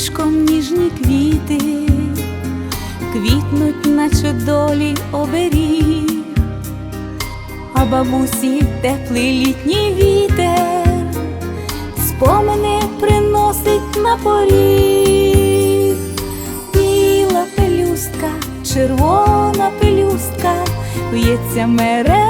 віночком ніжні квіти, квітнуть, наче долі оберіг, а бабусі теплий літній вітер, спомини приносить на поріг, біла пелюстка, червона пелюстка, в'ється мереживо